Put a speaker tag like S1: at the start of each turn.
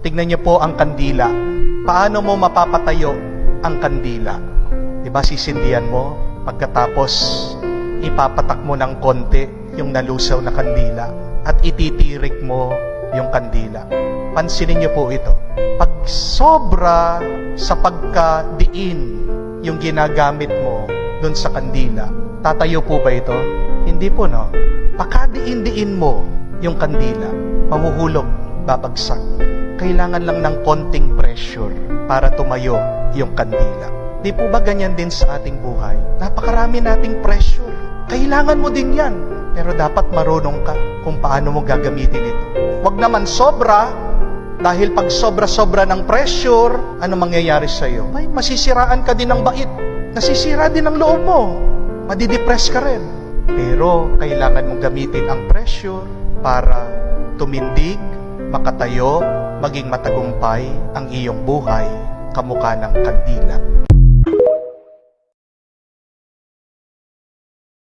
S1: Tignan niyo po ang kandila. Paano mo mapapatayo ang kandila? Di ba sisindihan mo? Pagkatapos, ipapatak mo ng konti yung nalusaw na kandila at ititirik mo yung kandila. Pansinin niyo po ito. Pag sobra sa pagkadiin yung ginagamit mo doon sa kandila, tatayo po ba ito? Hindi po, no? Pakadiin-diin mo yung kandila, mahuhulog, babagsak. Kailangan lang ng konting pressure para tumayo yung kandila. Di po ba ganyan din sa ating buhay? Napakarami nating pressure. Kailangan mo din yan. Pero dapat marunong ka kung paano mo gagamitin ito. Huwag naman sobra, dahil pag sobra-sobra ng pressure, ano mangyayari sa iyo? May masisiraan ka din ng bait. Nasisira din ang loob mo. Madidepress ka rin. Pero kailangan mong gamitin ang pressure para tumindig, makatayo, maging matagumpay ang iyong buhay kamukha ng kandila.